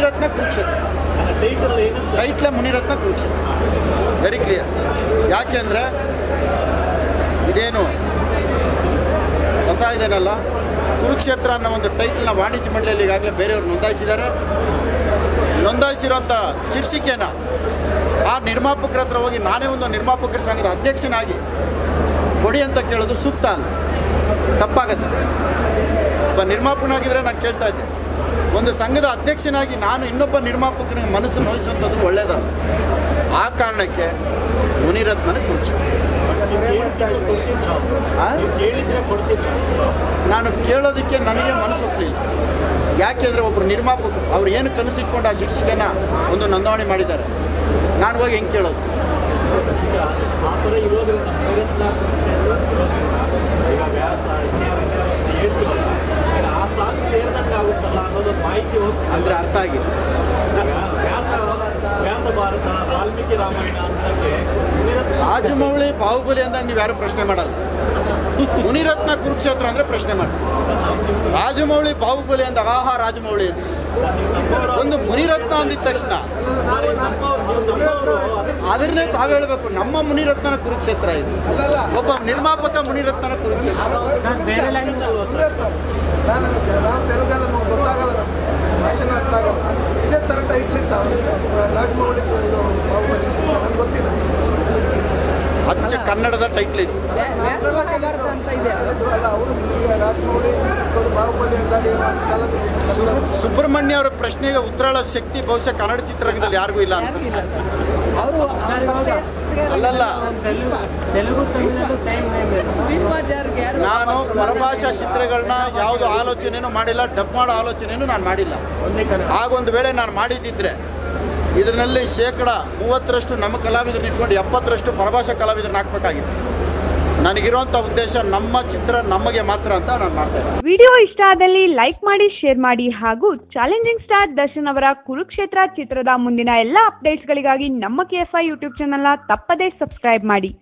Munirathna Kurukshetra. Title Munirathna Kurukshetra. Very clear ಯಾಕೆ ಅಂದರೆ ಇದೇನು ಹೊಸ ಇದೇನಲ್ಲ? ಕುರುಕ್ಷೇತ್ರ ಅನ್ನೋ ಒಂದು ಟೈಟ್ಲನ್ನ ವಾಣಿಜ್ಯ ಮಂಡಳಿಯಲ್ಲಿ ಈಗಾಗಲೇ ಬೇರೆಯವರು ನೋಂದಾಯಿಸಿದ್ದಾರೆ. ನೋಂದಾಯಿಸಿರೋಂಥ ಶೀರ್ಷಿಕೆನ ಆ ನಿರ್ಮಾಪಕರ ಹತ್ರ ಹೋಗಿ ನಾನೇ ಒಂದು ನಿರ್ಮಾಪಕರ ಸಂಘದ ಅಧ್ಯಕ್ಷನಾಗಿ ಕೊಡಿ ಅಂತ ಕೇಳೋದು ಸೂಕ್ತ ಅಲ್ಲ. ತಪ್ಪಾಗತ್ತೆ. ಒಬ್ಬ ನಿರ್ಮಾಪಕನಾಗಿದ್ದರೆ ನಾನು ಕೇಳ್ತಾ ಇದ್ದೆ. ಒಂದು ಸಂಘದ ಅಧ್ಯಕ್ಷನಾಗಿ ನಾನು ಇನ್ನೊಬ್ಬ ನಿರ್ಮಾಪಕನಿಗೆ ಮನಸ್ಸು ನೋಯಿಸುವಂಥದ್ದು ಒಳ್ಳೆಯದಲ್ಲ. ಆ ಕಾರಣಕ್ಕೆ ಮುನಿರತ್ನನ ಕುರ್ಚಿ. ನಾನು ಕೇಳೋದಕ್ಕೆ ನನಗೆ ಮನಸ್ಸು ಒಪ್ಪಲಿಲ್ಲ ಯಾಕೆಂದರೆ ಒಬ್ಬರು ನಿರ್ಮಾಪಕರು, ಅವ್ರು ಏನು ಕನಸಿಟ್ಕೊಂಡು ಆ ಶಿಕ್ಷಕನ ಒಂದು ನೋಂದಣಿ ಮಾಡಿದ್ದಾರೆ. ನಾನು ಹೋಗಿ ಹೆಂಗೆ ಕೇಳೋದು? ಭಾರತ ವಾಲ್ಮೀಕಿ ರಾಮಾಯಣ ಮುನಿರತ್ನ ರಾಜಮೌಳಿ ಬಾಹುಬಲಿ ಅಂದಾಗ ನೀವು ಯಾರು ಪ್ರಶ್ನೆ ಮಾಡಲ್ಲ. ಮುನಿರತ್ನ ಕುರುಕ್ಷೇತ್ರ ಅಂದರೆ ಪ್ರಶ್ನೆ ಮಾಡಿ. ರಾಜಮೌಳಿ ಬಾಹುಬಲಿ ಅಂದ ಆಹಾ ರಾಜಮೌಳಿ ಒಂದು ಮುನಿರತ್ನ ಅಂದಿದ ತಕ್ಷಣ ಅದನ್ನೇ ತಾವು ಹೇಳಬೇಕು ನಮ್ಮ ಮುನಿರತ್ನ ಕುರುಕ್ಷೇತ್ರ ಇದು. ಒಬ್ಬ ನಿರ್ಮಾಪಕ ಮುನಿರತ್ನ. ಕುರುಕ್ಷೇತ್ರ ರಾಜಮೌಳಿ ಇದು ಬಾಹುಬಲಿ ನನಗೆ ಗೊತ್ತಿಲ್ಲ ಅಚ್ಚ ಕನ್ನಡದ ಟೈಟ್ಲ್ ಇದು. ಅಲ್ಲ ಅವರು ಈಗ ರಾಜಮೌಳಿ ಅವರು ಬಾಹುಬಲಿ ಸುಬ್ರಹ್ಮಣ್ಯ ಅವರ ಪ್ರಶ್ನೆಗೆ ಉತ್ತರ ಶಕ್ತಿ ಬಹುಶಃ ಕನ್ನಡ ಚಿತ್ರರಂಗದಲ್ಲಿ ಯಾರಿಗೂ ಇಲ್ಲ ಅನ್ಸುತ್ತೆ ಅವರು ಅಲ್ಲಲ್ಲ. ನಾನು ಪರಭಾಷಾ ಚಿತ್ರಗಳನ್ನ ಯಾವುದು ಆಲೋಚನೆಯೂ ಮಾಡಿಲ್ಲ ಡಬ್ ಮಾಡೋ ಆಲೋಚನೆಯೂ ನಾನು ಮಾಡಿಲ್ಲ. ಆಗೊಂದು ವೇಳೆ ನಾನು ಮಾಡಿದ್ದಿದ್ರೆ ಇದರಲ್ಲಿ ಶೇಕಡ ಮೂವತ್ತರಷ್ಟು ನಮ್ಮ ಕಲಾವಿದರನ್ನ ಇಟ್ಕೊಂಡು ಎಪ್ಪತ್ತರಷ್ಟು ಪರಭಾಷಾ ಕಲಾವಿದರನ್ನ ಹಾಕ್ಬೇಕಾಗಿತ್ತು. ನನಗಿರುವಂಥ ಉದ್ದೇಶ ನಮ್ಮ ಚಿತ್ರ ನಮಗೆ ಮಾತ್ರ ಅಂತ ನಾನು ಮಾಡ್ತಾ ಇದ್ದೀನಿ. ವಿಡಿಯೋ ಇಷ್ಟ ಆದಲ್ಲಿ ಲೈಕ್ ಮಾಡಿ, ಶೇರ್ ಮಾಡಿ ಹಾಗೂ ಚಾಲೆಂಜಿಂಗ್ ಸ್ಟಾರ್ ದರ್ಶನ್ ಅವರ ಕುರುಕ್ಷೇತ್ರ ಚಿತ್ರದ ಮುಂದಿನ ಎಲ್ಲ ಅಪ್ಡೇಟ್ಸ್ಗಳಿಗಾಗಿ ನಮ್ಮ ಕೆಎಫ್ಐ ಯೂಟ್ಯೂಬ್ ಚಾನಲ್ನ ತಪ್ಪದೇ ಸಬ್ಸ್ಕ್ರೈಬ್ ಮಾಡಿ.